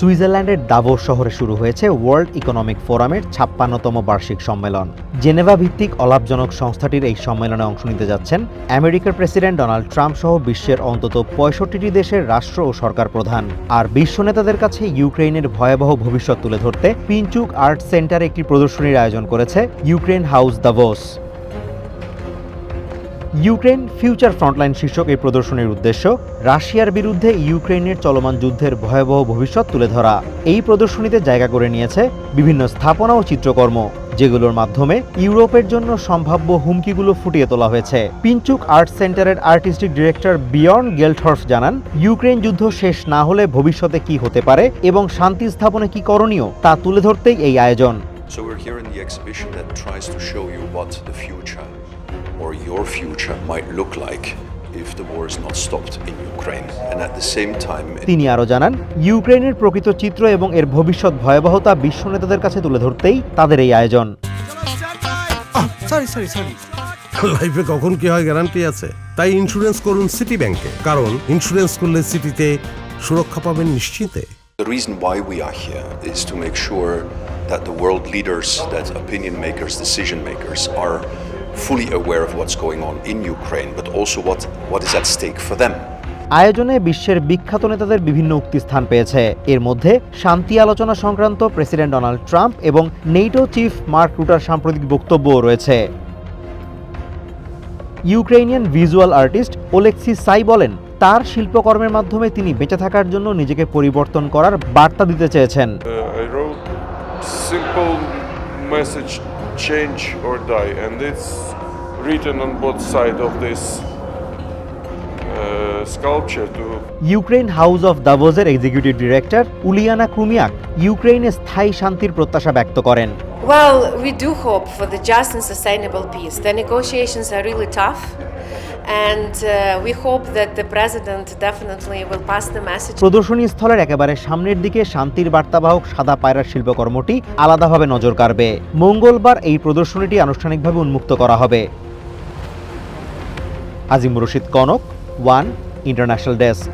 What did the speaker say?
সুইজারল্যান্ডের দাভোস শহরে শুরু হয়েছে ওয়ার্ল্ড ইকোনমিক ফোরামের ছাপ্পান্নতম বার্ষিক সম্মেলন। জেনেভা ভিত্তিক অলাভজনক সংস্থাটির এই সম্মেলনে অংশ নিতে যাচ্ছেন আমেরিকার প্রেসিডেন্ট ডোনাল্ড ট্রাম্প সহ বিশ্বের অন্তত পঁয়ষট্টিটি দেশের রাষ্ট্র ও সরকার প্রধান। আর বিশ্ব নেতাদের কাছে ইউক্রেনের ভয়াবহ ভবিষ্যৎ তুলে ধরতে পিনচুক আর্ট সেন্টার একটি প্রদর্শনীর আয়োজন করেছে Ukraine house Davos. Ukraine future frontline শীর্ষক এই প্রদর্শনীর উদ্দেশ্য রাশিয়ার বিরুদ্ধে ইউক্রেনের চলমান যুদ্ধের ভয়াবহ ভবিষ্যৎ তুলে ধরা। এই প্রদর্শনীতে জায়গা করে নিয়েছে বিভিন্ন স্থাপনা ও চিত্রকর্ম, যেগুলোর মাধ্যমে ইউরোপের জন্য সম্ভাব্য হুমকিগুলো ফুটিয়ে তোলা হয়েছে। পিনচুক আর্ট সেন্টারের আর্টিস্টিক ডিরেক্টর বিয়র্ন গেলথর্ফ জানান ইউক্রেন যুদ্ধ শেষ না হলে ভবিষ্যতে কি হতে পারে এবং শান্তি স্থাপনে কি করণীয় তা তুলে ধরতেই এই আয়োজন। So we're here in the exhibition that tries to show you what the future or your future might look like if the war is not stopped in Ukraine. And at the same time, তিনি আরও জানান ইউক্রেনের প্রকৃত চিত্র এবং এর ভবিষ্যৎ ভয়াবহতা বিশ্ব নেতাদের কাছে তুলে ধরতেই তাদের এই আয়োজন সরি সরি সরি লাইফে কখন কি হয় গ্যারান্টি আছে তাই ইন্স্যুরেন্স করুন সিটি ব্যাংকে কারণ ইন্স্যুরেন্স করলে সিটিতে সুরক্ষা পাবেন নিশ্চিতে the reason why we are here is to make sure that the world leaders, that opinion makers, decision makers are fully aware of what's going on in Ukraine, but also what, what is at stake for them. আয়োজনে বিশ্বের বিখ্যাত নেতাদের বিভিন্ন উক্তি স্থান পেয়েছে। এর মধ্যে শান্তি আলোচনা সংক্রান্ত প্রেসিডেন্ট ডোনাল্ড ট্রাম্প এবং নেটো চিফ মার্ক রুটার সাম্প্রতিক বক্তব্যও রয়েছে। ইউক্রেনিয়ান ভিজুয়াল আর্টিস্ট ওলেক্সি সাই বলেন তার শিল্পকর্মের মাধ্যমে তিনি বেঁচে থাকার জন্য নিজেকে পরিবর্তন করার বার্তা দিতে চেয়েছেন। Message change or die. And it's written on both sides of this sculpture to Ukraine house of দাভোজের executive director Uliana Krumiak ইউক্রেনে স্থায়ী শান্তির প্রত্যাশা ব্যক্ত করেন Well, we do hope for the just and sustainable peace. The negotiations are really tough, and uh, we hope that the president definitely will pass the message. প্রদর্শনী স্থলের একেবারে সামনের দিকে শান্তির বার্তাবাহক সাদা পায়রার শিল্পকর্মটি আলাদাভাবে নজর কাড়বে মঙ্গলবার এই প্রদর্শনীটি আনুষ্ঠানিকভাবে উন্মুক্ত করা হবে আজিম Rashid Kanak one international desk